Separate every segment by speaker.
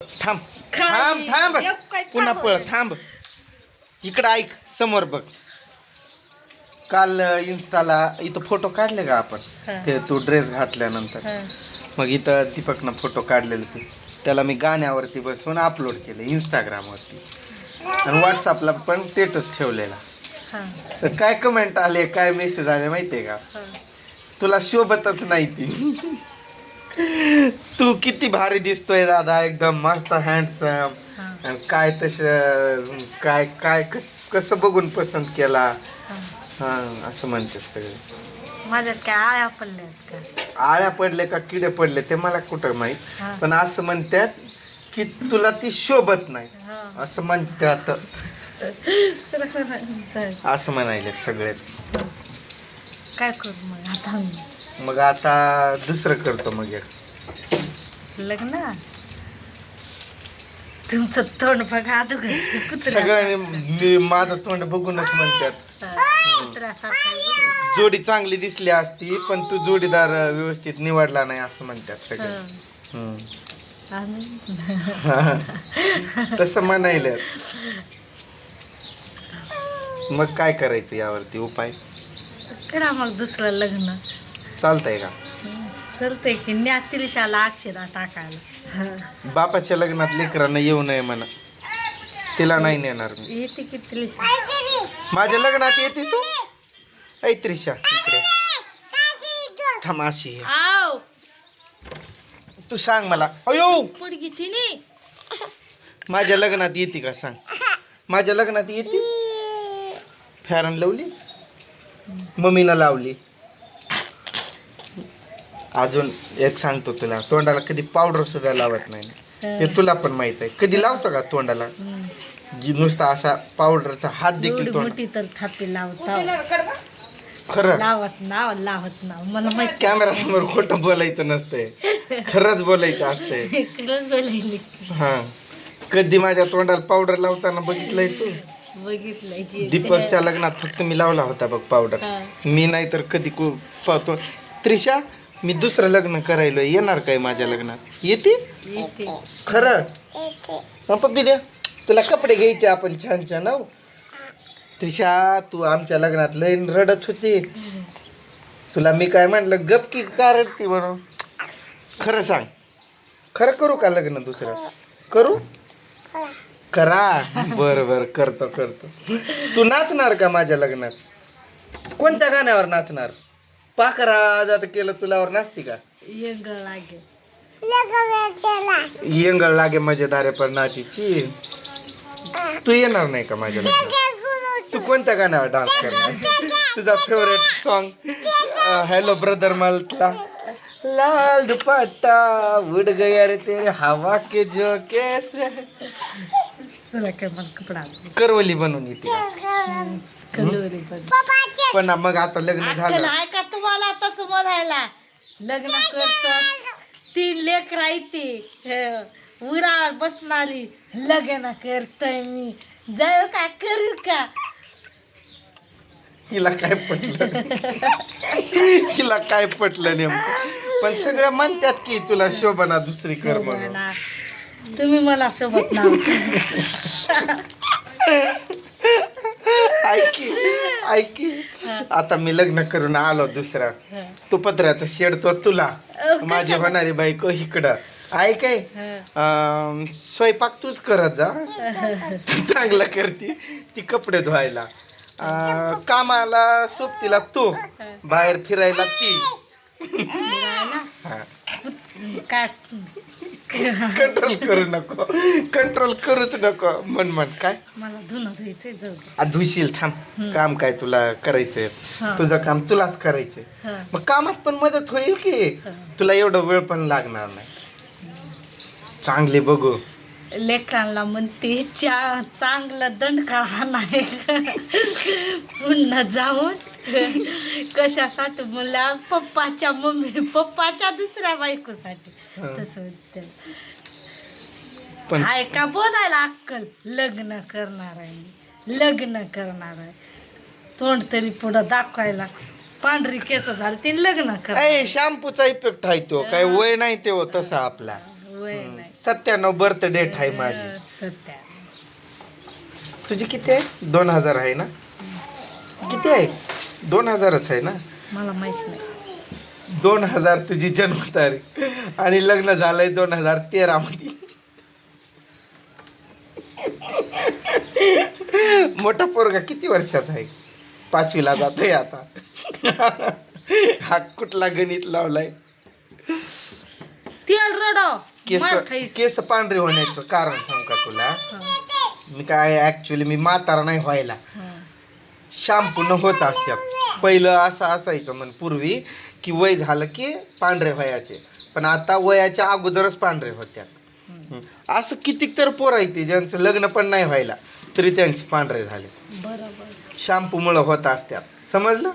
Speaker 1: थांब. थांब थांब पुन्हा. पळ थांब इकडं ऐक समोर बघ काल इन्स्टाला इथं फोटो काढले का आपण. ते तू ड्रेस घातल्यानंतर. मग इथं दीपकनं फोटो काढलेले ते त्याला मी गाण्यावरती बसून अपलोड केले इंस्टाग्रामवरती आणि व्हॉट्सअपला पण स्टेटस ठेवलेला. तर काय कमेंट आले काय मेसेज आले माहितीये का. तुला शोभतच नाही ती तू किती भारी दिसतोय दादा एकदम मस्त हँडसम. काय तस काय काय कस कसं बघून पसंत केला
Speaker 2: हा.
Speaker 1: असं म्हणते सगळे
Speaker 2: माझ्यात काय आळ्या पडल्यात का
Speaker 1: आळ्या पडले का किडे पडले ते मला कुठं माहीत. पण असं म्हणतात की तुला ती शोभत नाही. असं म्हणतात असं म्हणायले सगळेच
Speaker 2: काय करू मग आता?
Speaker 1: मग आता दुसरं करतो मग एक
Speaker 2: लग्न. तुमचं तोंड बघा
Speaker 1: सगळ्यांनी माझं तोंड बघूनच म्हणतात. जोडी चांगली दिसली असती पण तू जोडीदार व्यवस्थित निवडला नाही असं म्हणतात सगळे.
Speaker 2: हा.
Speaker 1: हम्म.
Speaker 2: आणि
Speaker 1: तसं म्हणायला. मग काय करायचं यावरती उपाय?
Speaker 2: करा मग दुसरं लग्न.
Speaker 1: चालतंय का?
Speaker 2: चलतंय की न्या त्रिशाला अक्षरा टाकायला.
Speaker 1: बापाच्या लग्नात लेकरांना येऊ नये म्हणा. तिला नाही नेणार मी.
Speaker 2: येते की त्रिशा?
Speaker 1: माझ्या लग्नात येते तू? ऐ त्रिशा इकडे.
Speaker 2: आव.
Speaker 1: तू सांग मला. अयो!
Speaker 2: पुडगी तिने
Speaker 1: माझ्या लग्नात येते का सांग? माझ्या लग्नात येते? फॅरन लावली? मम्मीनं लावली? अजून एक सांगतो तुला तोंडाला कधी पावडर सुद्धा लावत नाही. ते तुला पण माहीत आहे. कधी लावतो का तोंडाला? जी नुसता असा पावडरचा हात देखील तोंड
Speaker 2: मोठी तर थापी लावता.
Speaker 1: खरं.
Speaker 2: लावत नाव लावत नाव. मला माहिती
Speaker 1: कॅमेरा समोर खोटं बोलायचं नसतंय. खरंच बोलायचं असतंय.
Speaker 2: खरंच बोलायली.
Speaker 1: हा. कधी माझ्या तोंडाला पावडर लावताना बघितलंय तू?
Speaker 2: बघितलंय की.
Speaker 1: दीपकच्या लग्नात फक्त मी लावला होता बग पावडर
Speaker 2: हा.
Speaker 1: मी नाही तर कधी कु- पाहतो. त्रिशा मी दुसरं लग्न करायलो येणार काय माझ्या लग्नात? येते?
Speaker 2: येते.
Speaker 1: खरं? पप्पी द्या तुला कपडे घ्यायचे आपण छान छान हो त्रिशा तू आमच्या लग्नात लय रडत होती. तुला मी काय म्हटलं गप की का रडती म्हणून? खरं सांग. खरं करू का लग्न दुसरं? करू? करा. बर बर. करतो करतो. तू नाचणार का माझ्या लग्नात? कोणत्या गाण्यावर नाचणार? पाकरा जात केलं तुलावर नाचती का?
Speaker 2: येंगळ लागे
Speaker 1: येंगळ लागे मजेदारे पण नाचीची. तू येणार नाही का माझ्या लग्नात तू कोणत्या गाण्यावर डान्स करणार? तुझा फेवरेट सॉन्ग हॅलो ब्रदर मलता लाल दुपट्टा उड गया रे तेरे हवा के झोके से
Speaker 2: तुला काय मला कपडा
Speaker 1: करवली बनवून येते.
Speaker 2: पण.
Speaker 1: पण मग आता लग्न झालं.
Speaker 2: आहे का तुम्हाला तसं म्हणायला लग्न करत. तीन लेकर ते उरा बसणारी. लग्न करतय मी. जाऊ का करू का?
Speaker 1: हिला काय पटलं? हिला काय पटलं नेमकं? पण सगळं म्हणतात की तुला शोभना दुसरी कर म्हणून.
Speaker 2: तुम्ही मला सोबत नाव.
Speaker 1: ऐकी ऐकी आता मी लग्न करून आलो दुसरा. तो पत्र्याचा शेड तो तुला. माझी होणारी बायको इकडं. ऐक आहे. अं, स्वयंपाक तूच करत जा. तू चांगला करते. ती कपडे धुवायला. अं, कामाला सोबतीला तू. बाहेर फिरायला ती.
Speaker 2: काय
Speaker 1: कंट्रोल करू नको. कंट्रोल करूच नको. मन मन काय?
Speaker 2: मला धुणं धुवायचंय जाऊ दे.
Speaker 1: आ, धुशील थांब. काम काय तुला करायचंय?
Speaker 2: हा.
Speaker 1: तुझं काम तुलाच करायचंय.
Speaker 2: हा,
Speaker 1: मग कामात पण मदत होईल की?
Speaker 2: हा.
Speaker 1: तुला एवढं वेळ पण लागणार नाही. चांगले बघू.
Speaker 2: लेकरांना म्हणते चा चांगलं दंड काढा नाही. पुन्हा जाऊन कशासाठी? म्हणल्या पप्पाच्या मम्मी पप्पाच्या दुसऱ्या बायकोसाठी. तसं.
Speaker 1: पण
Speaker 2: हाय का बोलायला अक्कल? लग्न करणार आहे. लग्न करणार आहे. तोंड तरी पुढं दाखवायला. पांढरी केस झाली ते लग्न कर
Speaker 1: ए शॅम्पूचा इफेक्ट आहे तो. काय वय नाही ते तसा आपला.
Speaker 2: वय नाही.
Speaker 1: सत्त्याण्णव बर्थ डेट आहे माझी.
Speaker 2: सत्या
Speaker 1: तुझी किती आहे? दोन हजार आहे ना? किती आहे? दोन हजारच आहे ना?
Speaker 2: मला माहीत नाही.
Speaker 1: दोन हजार तुझी जन्मतारीख. आणि लग्न झालंय दोन हजार तेरा मध्ये. मोठा पोरगा किती वर्षाचा आहे? पाचवीला जातोय आता. हा कुठला गणित लावलाय?
Speaker 2: तेल रडो.
Speaker 1: केस
Speaker 2: मार खाईस.
Speaker 1: केस पांढरे होण्याचं कारण सांग का तुला? मी काय ऍक्च्युली मी म्हातारा नाही व्हायला.
Speaker 2: हं.
Speaker 1: शॅम्पू न होत असत्यात. पहिलं असं असायचं म्हण पूर्वी की वय झालं की पांढरे व्हायचे पण आता वयाच्या अगोदरच पांढरे होत्या
Speaker 2: हं.
Speaker 1: असं कितीक तर पोर आहे ते ज्यांचं लग्न पण नाही व्हायला तरी त्यांचे पांढरे झाले.
Speaker 2: बरोबर.
Speaker 1: शॅम्पूमुळं होत असत्यात. समजलं?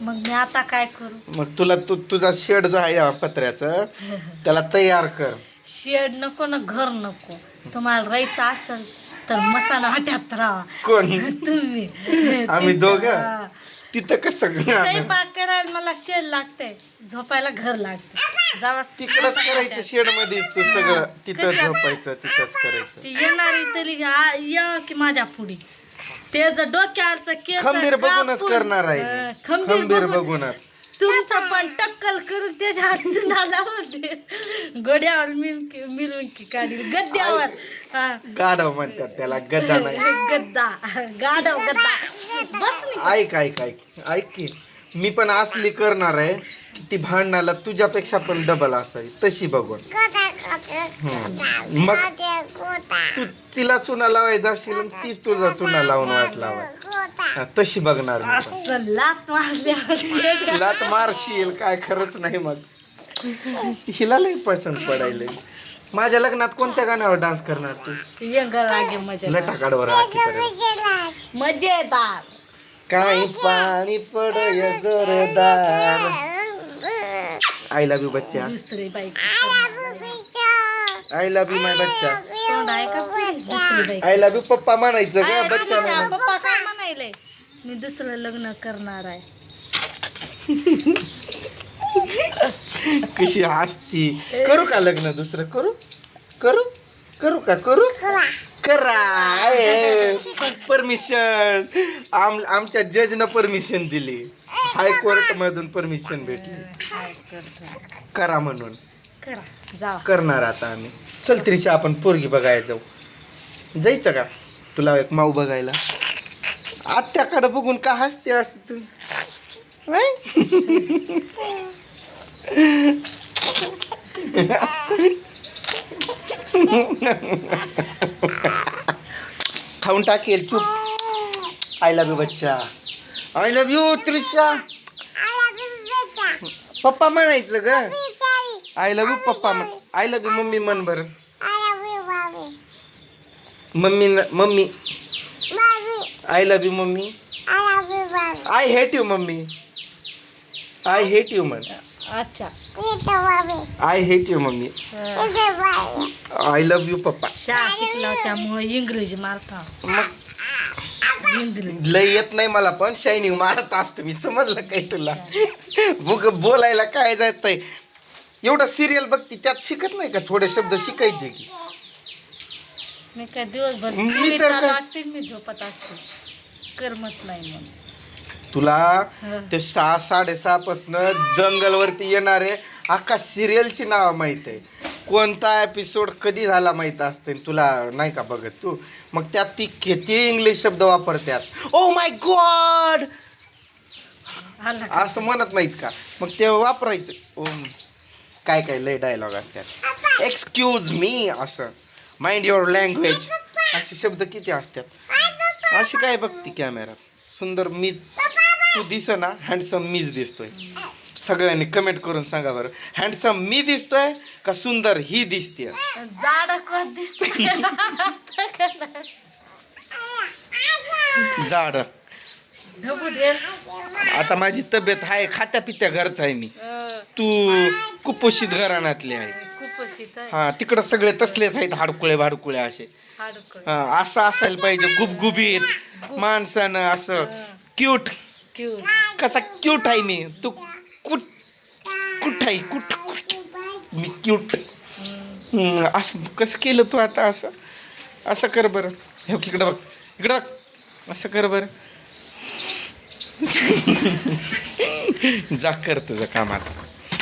Speaker 2: मग मी आता काय करू?
Speaker 1: मग तुला तू तुझा शेड जो आहे पत्र्याचं त्याला तयार कर.
Speaker 2: शेड नको ना घर नको. तुम्हाला राहायचं असेल तर मसाला हट्यात राहा.
Speaker 1: कोण?
Speaker 2: तुम्ही.
Speaker 1: आम्ही दोघं? तिथं कसं
Speaker 2: स्वयंपाक करायला मला शेड लागते झोपायला घर लागते जावा.
Speaker 1: तिकडच करायचं शेड मध्येच तू सगळं. तिथं? झोपायचं तिथंच करायचं.
Speaker 2: ती येणारी तरी आ- य की माझ्या पुढी. ते जर डोक्यावरचं केस
Speaker 1: खंबीर बघूनच
Speaker 2: कापून-
Speaker 1: करणार आहे.
Speaker 2: खंबीर बघून
Speaker 1: बघूनच.
Speaker 2: तुमचं पण टक्कल करून त्याच्या हात लावून दे गोड्यावर मिळून मिळून की काढील. गद्द्यावर हा.
Speaker 1: गाढव म्हणतात त्याला गदा नाही.
Speaker 2: गद्दा गाडव गद्दा बस.
Speaker 1: ऐक ऐक ऐक. ऐक की मी पण असली करणार आहे. ती भांडणाला तुझ्यापेक्षा पण डबल असावी. तशी बघून. मग तू तिला चुना लावायचा जाशील आणि तीच तुझा चुना लावून वाट लावा तशी बघणार मी पण.
Speaker 2: असं लात मारल्यावर
Speaker 1: मारशील काय खरंच नाही मग. हिला लई पसंत पडायला माझ्या लग्नात कोणत्या गाण्यावर डान्स करणार तू?
Speaker 2: यंग लागे
Speaker 1: राखीपर्यंत
Speaker 2: मजेदार.
Speaker 1: काही पाणी पडय जोरदार. आय लव्ह यू बच्चा.
Speaker 2: दुसरी bike
Speaker 1: I love you my बच्चा.
Speaker 2: तोंड आहे का दुसरी
Speaker 1: आय लव्ह यू पप्पा म्हणायचं ग
Speaker 2: आहे,
Speaker 1: बच्चा
Speaker 2: पप्पा काय म्हणायले? मी दुसरं लग्न करणार आहे.
Speaker 1: कशी हसती. करू का लग्न दुसरं? करू? करू? करू का? करू? करा. परमिशन आम आमच्या जजनं परमिशन दिली. हायकोर्ट मधून परमिशन भेटली. करा म्हणून. करणार आता आम्ही. चल त्रिशा आपण पोरगी बघायला जाऊ. जायचं का? तुला एक माऊ बघायला. आत्याकडे बघून का हसते असं तू? नाही? खाऊन टाकेल चूप. आय लव्ह यू बच्चा. I love you Trisha. Papa म्हणायचं ग. आय लव्ह यू पप्पा म्हण आय लव्ह यू मम्मी म्हण बरं. Mummy mummy. I love you mummy. I hate you mummy. I hate you म्हण.
Speaker 2: अच्छा.
Speaker 1: I hate you mummy. I love you papa
Speaker 2: शाळा शिकला त्यामुळे इंग्रजी मारता.
Speaker 1: मग? लय येत नाही मला पण शायनिंग मारत असतं मी समजलं काय तुला? बघ बोलायला काय जात आहे एवढं सिरियल बघती त्यात शिकत नाही का? थोडे शब्द शिकायचे की.
Speaker 2: मी काय दिवसभर
Speaker 1: मी तर
Speaker 2: असते मी झोपत असते. करमत नाही म्हणून
Speaker 1: तुला. ते सहा साडेसहा पासन दंगल वरती येणारे अख्खा सिरियलची नाव माहीत आहे. कोणता एपिसोड कधी झाला माहीत असते तुला नाही का बघत तू? मग त्यात ती किती इंग्लिश शब्द वापरतात ओ माय गॉड? असं म्हणत नाहीत का? मग ते वापरायचं. ओ काय काय लय डायलॉग असतात. एक्सक्यूज मी असं. माइंड युअर लँग्वेज असे शब्द किती असतात? अशी काय बघती कॅमेरात सुंदर मीच तू दिस ना हँडसम मीच दिसतोय. सगळ्यांनी कमेंट करून सांगा बरं. हँडसम मी दिसतोय का सुंदर ही दिसते
Speaker 2: जाड कोण दिसत
Speaker 1: जाड.
Speaker 2: ढबुडे
Speaker 1: आता माझी तब्येत आहे खात्या पित्या घरचा आहे मी. तू कुपोषित घराण्यातली आहे. हा तिकडं सगळे तसलेच आहेत हाडकुळे भाडकुळे असे. हा, असं असायला पाहिजे गुबगुबीत माणसानं असं क्यूट
Speaker 2: क्यूट
Speaker 1: कसा क्यूट आहे मी. तू कुठ कुठ आहे? कुठ कुठ मी क्यूट असं कसं केलं तू आता असं? असं कर बरं. हे इकडं बघ. इकडं बघ. असं कर बरं. जा कर तुझं काम आता.